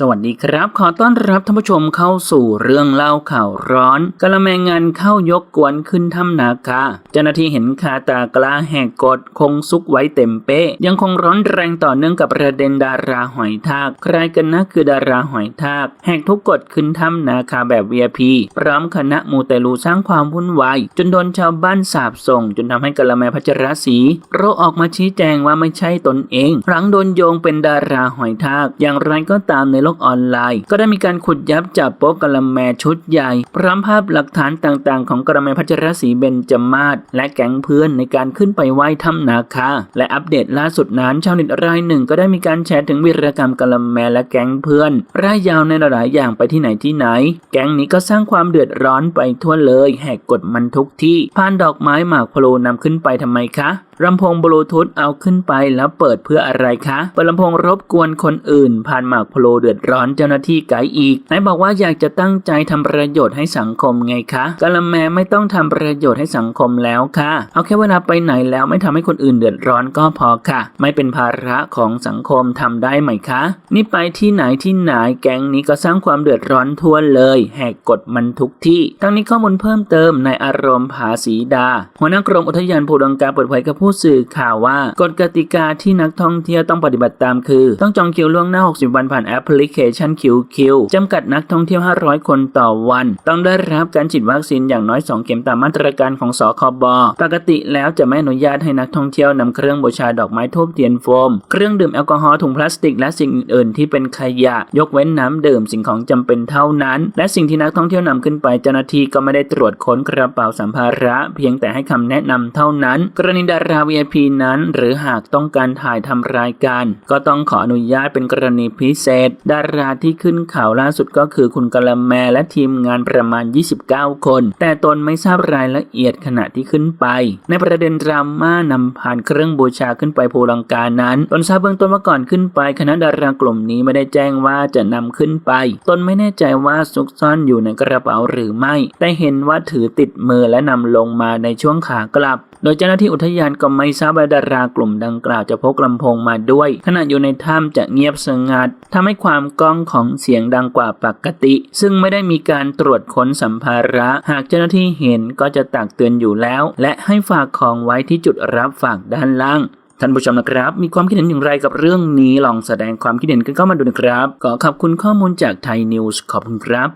สวัสดีครับ ขอต้อนรับท่านผู้ชมเข้าสู่เรื่องเล่าข่าวร้อนกระแมงงานเข้ายกกวนขึ้นถ้ำนาคาเจ้าหน้าที่เห็นคาตากล้าแหกกฎคงซุกไว้เต็มเป๊ะยังคงร้อนแรงต่อเนื่องกับประเด็นดาราหอยทากใครกันนะคือดาราหอยทากแหกทุกกฎขึ้นถ้ำนาคาแบบ VIP พร้อมคณะมูเตลูสร้างความวุ่นวายจนโดนชาวบ้านสาบส่ง จนทำให้กระแมพัชรศรีโรออกมาชี้แจงว่าไม่ใช่ตนเอง หลังโดนโยงเป็นดาราหอยทากอย่างไรก็ตามในโลกออนไลน์ ก็ได้มีการขุดยับจับโป๊กกระแมชุดใหญ่ พร้อมภาพหลักฐานต่างๆ ของกระแมพัชรศรีเบญจมาศและแก๊งเพื่อนในการขึ้นไปไหว้ถ้ำนาคาและอัปเดตล่าสุดนั้นชาวเน็ตรายหนึ่งก็ได้มีการแชร์ถึงวีรกรรมกระแมและแก๊งเพื่อนร่ายยาวในหลายอย่างไปที่ไหนที่ไหน แก๊งนี้ก็สร้างความเดือดร้อนไปทั่วเลย แหกกฎมันทุกที่พานดอกไม้หมากพลูนำขึ้นไปทำไมคะ ลำโพงบลูทูธเอาขึ้นไปแล้วเปิดเพื่ออะไรคะเปิดลำโพงรบกวนคนอื่น ผ่านหมากพลูเดือดร้อนเจ้าหน้าที่ไกด์อีกไหนบอกว่าอยากจะตั้งใจทำประโยชน์ให้สังคมไงคะกะละแมไม่ต้องทำประโยชน์ให้สังคมแล้วค่ะ เอาแค่เวลาไปไหนแล้วไม่ทำให้คนอื่นเดือดร้อนก็พอค่ะ ไม่เป็นภาระของสังคมทำได้ไหมคะ นี่ไปที่ไหนที่ไหนแก๊งนี้ก็สร้างความเดือดร้อนทั่วเลย แหกกฎมันทุกที่ทั้งนี้ข้อมูลเพิ่มเติมในอารมณ์ผาสีดาหัวหน้ากรมอุทยานภูดังกาเปิดเผยกับผูู้้สื่อข่าวว่ากฎกติกาที่นักท่องเที่ยวต้องปฏิบัติตามคือ ต้องจองคิวล่วงหน้า 60 วันผ่านแอปพลิเคชันคิวคิวจำกัดนักท่องเที่ยว 500 คนต่อวัน ต้องได้รับการฉีดวัคซีนอย่างน้อย 2 เข็มตามมาตรการของสคบปกติแล้วจะไม่อนุญาตให้นักท่องเที่ยวนำเครื่องบูชาดอกไม้ทูบเทียนโฟม เครื่องดื่มแอลกอฮอล์ถุงพลาสติก และสิ่งอื่นๆที่เป็นขยะ ยกเว้นน้ำดื่มสิ่งของจำเป็นเท่านั้น และสิ่งที่นักท่องเที่ยวนำขึ้นไปเจ้าหน้าที่ก็ไม่ได้ตรวจค้นกระเป๋าสัมภาระ เพียงแต่ให้คำแนะนำเท่านั้น กรณีดารา VIP นั้น หรือหากต้องการถ่ายทำรายการ ก็ต้องขออนุญาตเป็นกรณีพิเศษ ดาราที่ขึ้นข่าวล่าสุดก็คือคุณกะละแมและทีมงานประมาณ 29 คน แต่ตนไม่ทราบรายละเอียดขณะที่ขึ้นไป ในประเด็นดราม่านำผ่านเครื่องบูชาขึ้นไปภูลังกานั้นตนทราบเบื้องต้นว่าก่อนขึ้นไป คณะดารากลุ่มนี้ไม่ได้แจ้งว่าจะนำขึ้นไป ตนไม่แน่ใจว่าซุกซ่อนอยู่ในกระเป๋าหรือไม่ แต่เห็นว่าถือติดมือและนำลงมาในช่วงขากลับ โดยเจ้าหน้าที่อุทยานก็ไม่ทราบว่าดารากลุ่มดังกล่าวจะพกลำโพงมาด้วย ขณะอยู่ในถ้ำจะเงียบสงัดทำให้ความก้องของเสียงดังกว่าปกติ ซึ่งไม่ได้มีการตรวจค้นสัมภาระ หากเจ้าหน้าที่เห็นก็จะตักเตือนอยู่แล้ว และให้ฝากของไว้ที่จุดรับฝากด้านล่างท่านผู้ชมนะครับ มีความคิดเห็นอย่างไรกับเรื่องนี้ลองแสดงความคิดเห็นกันเข้ามาดูนะครับขอขอบคุณข้อมูลจากไทยนิวส์ขอบคุณครับ